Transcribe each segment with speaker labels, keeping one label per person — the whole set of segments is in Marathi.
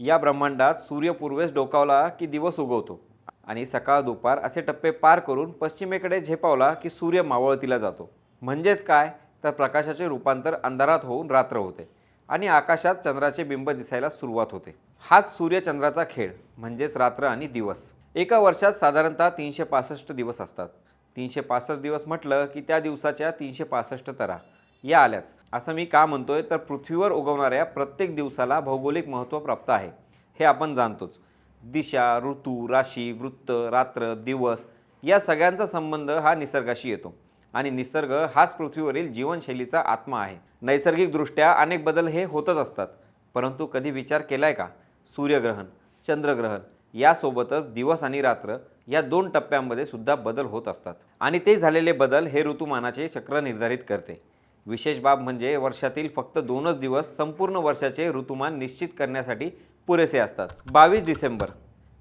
Speaker 1: या ब्रह्मांडात सूर्य पूर्वेस डोकावला की दिवस उगवतो. आणि सकाळ दुपार असे टप्पे पार करून पश्चिमेकडे झेपावला की सूर्य मावळतीला जातो. म्हणजेच काय? तर प्रकाशाचे रूपांतर अंधारात होऊन रात्र होते आणि आकाशात चंद्राचे बिंब दिसायला सुरुवात होते. हाच सूर्यचंद्राचा खेळ म्हणजेच रात्र आणि दिवस. एका वर्षात साधारणतः तीनशे पासष्ट दिवस असतात. तीनशे पासष्ट दिवस म्हटलं की त्या दिवसाच्या तीनशे पासष्ट तरा. या आल्याच. असं मी का म्हणतोय? तर पृथ्वीवर उगवणाऱ्या प्रत्येक दिवसाला भौगोलिक महत्त्व प्राप्त आहे. हे आपण जाणतोच. दिशा ऋतू राशी वृत्त रात्र दिवस या सगळ्यांचा संबंध हा निसर्गाशी येतो. आणि निसर्ग हाच पृथ्वीवरील जीवनशैलीचा आत्मा आहे. नैसर्गिकदृष्ट्या अनेक बदल हे होतच असतात. परंतु कधी विचार केलाय का? सूर्यग्रहण चंद्रग्रहण यासोबतच दिवस आणि रात्र या दोन टप्प्यांमध्ये सुद्धा बदल होत असतात. आणि ते झालेले बदल हे ऋतुमानाचे चक्र निर्धारित करते. विशेष बाब म्हणजे वर्षातील फक्त दोनच दिवस संपूर्ण वर्षाचे ऋतुमान निश्चित करण्यासाठी पुरेसे असतात. बावीस डिसेंबर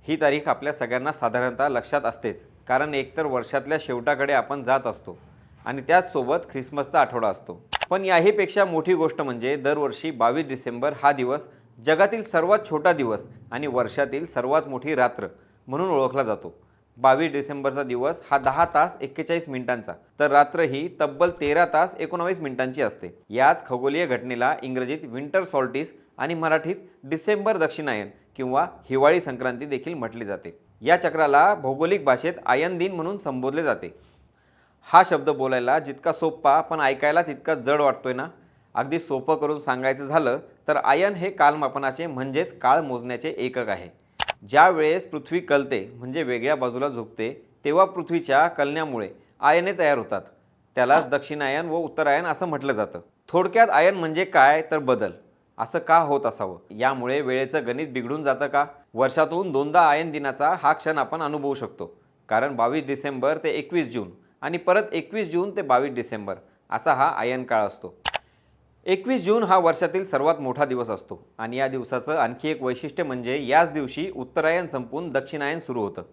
Speaker 1: ही तारीख आपल्या सगळ्यांना साधारणतः लक्षात असतेच कारण एकतर वर्षातल्या शेवटाकडे आपण जात असतो आणि त्याचसोबत ख्रिसमसचा आठवडा असतो. पण याहीपेक्षा मोठी गोष्ट म्हणजे दरवर्षी बावीस डिसेंबर हा दिवस जगातील सर्वात छोटा दिवस आणि वर्षातील सर्वात मोठी रात्र म्हणून ओळखला जातो. बावीस डिसेंबरचा दिवस हा दहा तास एक्केचाळीस मिनिटांचा. तर रात्र ही तब्बल तेरा तास एकोणावीस मिनिटांची असते. याच खगोलीय घटनेला इंग्रजीत विंटर सॉल्टिस आणि मराठीत डिसेंबर दक्षिणायन किंवा हिवाळी संक्रांती देखील म्हटली जाते. या चक्राला भौगोलिक भाषेत आयन दिन म्हणून संबोधले जाते. हा शब्द बोलायला जितका सोपा पण ऐकायला तितका जड वाटतोय ना? अगदी सोपं करून सांगायचं झालं तर आयन हे कालमापनाचे म्हणजेच काळ मोजण्याचे एकक आहे. ज्या वेळेस पृथ्वी कलते म्हणजे वेगळ्या बाजूला झोपते तेव्हा पृथ्वीच्या कलण्यामुळे आयने तयार होतात. त्यालाच दक्षिणायन व उत्तरायन असं म्हटलं जातं. थोडक्यात आयन म्हणजे काय तर बदल. असं का होत असावं? यामुळे वेळेचं गणित बिघडून जातं का? वर्षातून दोनदा आयन दिनाचा हा क्षण आपण अनुभवू शकतो. कारण बावीस डिसेंबर ते एकवीस जून आणि परत एकवीस जून ते बावीस डिसेंबर असा हा आयन काळ असतो. एकवीस जून हा वर्षातील सर्वात मोठा दिवस असतो आणि या दिवसाचं आणखी एक वैशिष्ट्य म्हणजे याच दिवशी उत्तरायण संपून दक्षिणायन सुरू होतं.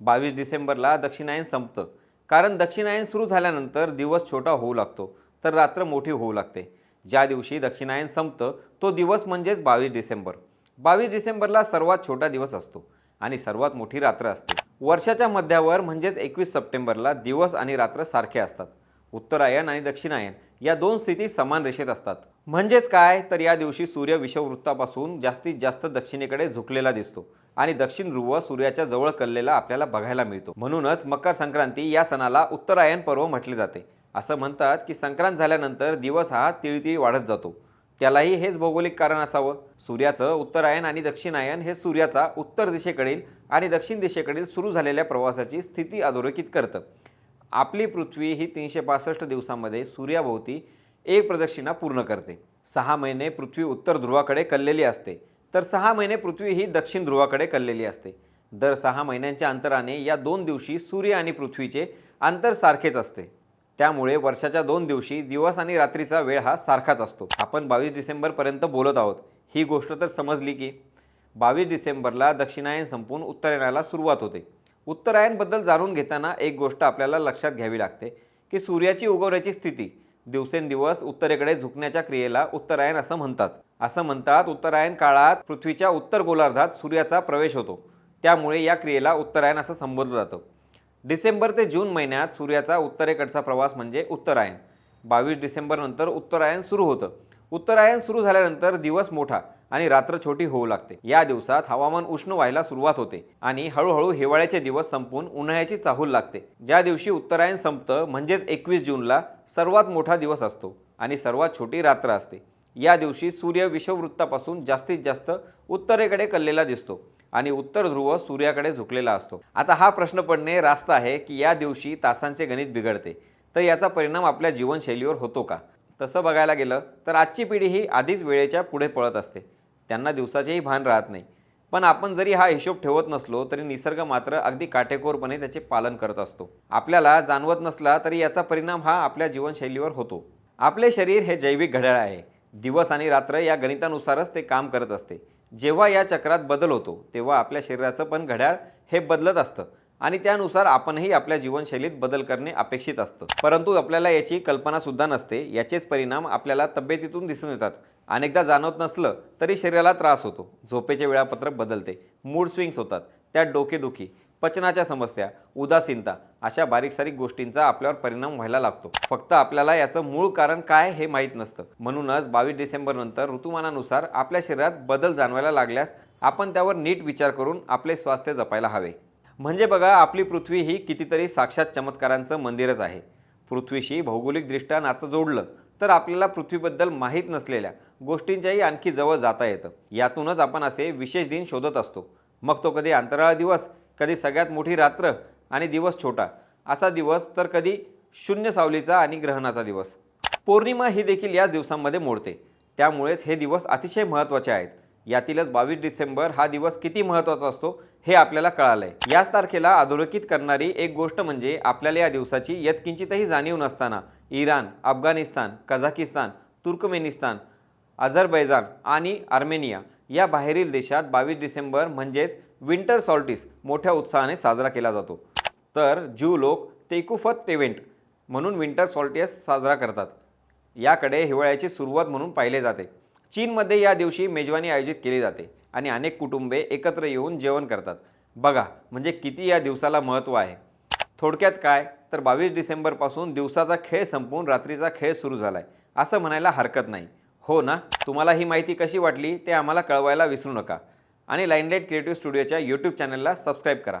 Speaker 1: बावीस डिसेंबरला दक्षिणायन संपतं. कारण दक्षिणायन सुरू झाल्यानंतर दिवस छोटा होऊ लागतो तर रात्र मोठी होऊ लागते. ज्या दिवशी दक्षिणायन संपतं तो दिवस म्हणजेच बावीस डिसेंबर. बावीस डिसेंबरला सर्वात छोटा दिवस असतो आणि सर्वात मोठी रात्र असते. वर्षाच्या मध्यावर म्हणजेच एकवीस सप्टेंबरला दिवस आणि रात्र सारखे असतात. उत्तरायण आणि दक्षिणायन या दोन स्थिती समान रेषेत असतात. म्हणजेच काय? तर या दिवशी सूर्य विषववृत्तापासून जास्तीत जास्त दक्षिणेकडे झुकलेला दिसतो आणि दक्षिण ध्रुव सूर्याच्या जवळ कललेला आपल्याला बघायला मिळतो. म्हणूनच मकर संक्रांती या सणाला उत्तरायण पर्व म्हटले जाते. असं म्हणतात की संक्रांत झाल्यानंतर दिवस हा तिळतिळी वाढत जातो. त्यालाही हेच भौगोलिक कारण असावं. सूर्याचं उत्तरायण आणि दक्षिणायन हे सूर्याचा उत्तर दिशेकडील आणि दक्षिण दिशेकडील सुरू झालेल्या प्रवासाची स्थिती अधोरेखित करतं. आपली पृथ्वी ही तीनशे पासष्ट दिवसामध्ये सूर्याभोवती एक प्रदक्षिणा पूर्ण करते. सहा महिने पृथ्वी उत्तर ध्रुवाकडे कललेली असते. तर सहा महिने पृथ्वी ही दक्षिण ध्रुवाकडे कललेली असते. दर सहा महिन्यांच्या अंतराने या दोन दिवशी सूर्य आणि पृथ्वीचे अंतर सारखेच असते. त्यामुळे वर्षाच्या दोन दिवशी दिवस आणि रात्रीचा वेळ हा सारखाच असतो. आपण बावीस डिसेंबरपर्यंत बोलत आहोत. ही गोष्ट तर समजली की बावीस डिसेंबरला दक्षिणायन संपून उत्तरायणाला सुरुवात होते. उत्तरायणबद्दल जाणून घेताना एक गोष्ट आपल्याला लक्षात घ्यावी लागते की सूर्याची उगवण्याची स्थिती दिवसेंदिवस उत्तरेकडे झुकण्याच्या क्रियेला उत्तरायण असं म्हणतात. असं म्हणतात उत्तरायण काळात पृथ्वीच्या उत्तर गोलार्धात सूर्याचा प्रवेश होतो. त्यामुळे या क्रियेला उत्तरायण असं संबोधलं जातं. डिसेंबर ते जून महिन्यात सूर्याचा उत्तरेकडचा प्रवास म्हणजे उत्तरायण. बावीस डिसेंबरनंतर उत्तरायण सुरू होतं. उत्तरायण सुरू झाल्यानंतर दिवस मोठा. आणि रात्र छोटी होऊ लागते. या दिवसात हवामान उष्ण व्हायला सुरुवात होते आणि हळूहळू हिवाळ्याचे दिवस संपून उन्हाळ्याची चाहूल लागते. ज्या दिवशी उत्तरायण संपतं म्हणजेच एकवीस जूनला सर्वात मोठा दिवस असतो आणि सर्वात छोटी रात्र असते. या दिवशी सूर्य विषववृत्तापासून जास्तीत जास्त उत्तरेकडे कललेला दिसतो आणि उत्तर ध्रुव सूर्याकडे झुकलेला असतो. आता हा प्रश्न पडणे रास्त आहे की या दिवशी तासांचे गणित बिघडते. तर याचा परिणाम आपल्या जीवनशैलीवर होतो का? तसं बघायला गेलं तर आजची पिढी ही आधीच वेळेच्या पुढे पळत असते. त्यांना दिवसाचेही भान राहत नाही. पण आपण जरी हा हिशोब ठेवत नसलो तरी निसर्ग मात्र अगदी काटेकोरपणे त्याचे पालन करत असतो. आपल्याला जाणवत नसला तरी याचा परिणाम हा आपल्या जीवनशैलीवर होतो. आपले शरीर हे जैविक घड्याळ आहे. दिवस आणि रात्र या गणितानुसारच ते काम करत असते. जेव्हा या चक्रात बदल होतो तेव्हा आपल्या शरीराचं पण घड्याळ हे बदलत असतं. आणि त्यानुसार आपणही आपल्या जीवनशैलीत बदल करणे अपेक्षित असतं. परंतु आपल्याला याची कल्पना सुद्धा नसते. याचेच परिणाम आपल्याला तब्येतीतून दिसून येतात. अनेकदा जाणवत नसलं तरी शरीराला त्रास होतो. झोपेचे वेळापत्रक बदलते. मूड स्विंग्स होतात. त्यात डोकेदुखी पचनाच्या समस्या उदासीनता अशा बारीक सारीक गोष्टींचा आपल्यावर परिणाम व्हायला लागतो. फक्त आपल्याला याचं मूळ कारण काय हे माहीत नसतं. म्हणूनच बावीस डिसेंबर नंतर ऋतुमानानुसार आपल्या शरीरात बदल जाणवायला लागल्यास आपण त्यावर नीट विचार करून आपले स्वास्थ्य जपायला हवे. म्हणजे बघा आपली पृथ्वी ही कितीतरी साक्षात चमत्कारांचं मंदिरच आहे. पृथ्वीशी भौगोलिकदृष्ट्या नातं जोडलं तर आपल्याला पृथ्वीबद्दल माहीत नसलेल्या गोष्टींच्याही आणखी जवळ जाता येतं. यातूनच आपण असे विशेष दिन शोधत असतो. मग तो कधी अंतराळ दिवस कधी सगळ्यात मोठी रात्र आणि दिवस छोटा. असा दिवस तर कधी शून्य सावलीचा आणि ग्रहणाचा दिवस. पौर्णिमा ही देखील याच दिवसांमध्ये मोडते. त्यामुळेच हे दिवस अतिशय महत्त्वाचे आहेत. यातीलच बावीस डिसेंबर हा दिवस किती महत्त्वाचा असतो हे आपल्याला कळालंय. याच तारखेला अधोरेखित करणारी एक गोष्ट म्हणजे आपल्याला या दिवसाची यत्किंचितही जाणीव नसताना Iran Afghanistan Kazakhstan Turkmenistan Azerbaijan आणि आर्मेनिया या बाहेरील देशात बावीस डिसेंबर म्हणजेच विंटर सॉल्टिस मोठ्या उत्साहाने साजरा केला जातो. तर ज्यू लोक तेकुफत टेवेंट म्हणून विंटर सॉल्टियस साजरा करतात. याकडे हिवाळ्याची सुरुवात म्हणून पाहिले जाते. चीनमध्ये या दिवशी मेजवानी आयोजित केली जाते आणि अनेक कुटुंबे एकत्र येऊन जेवण करतात. बघा म्हणजे किती या दिवसाला महत्त्व आहे. थोडक्यात काय? तर बावीस डिसेंबरपासून दिवसाचा खेळ संपून रात्रीचा खेळ सुरू झाला आहे असं म्हणायला हरकत नाही. हो ना? तुम्हाला ही माहिती कशी वाटली ते आम्हाला कळवायला विसरू नका. आणि लाईनलाईट क्रिएटिव्ह स्टुडिओच्या यूट्यूब चॅनलला सबस्क्राईब करा.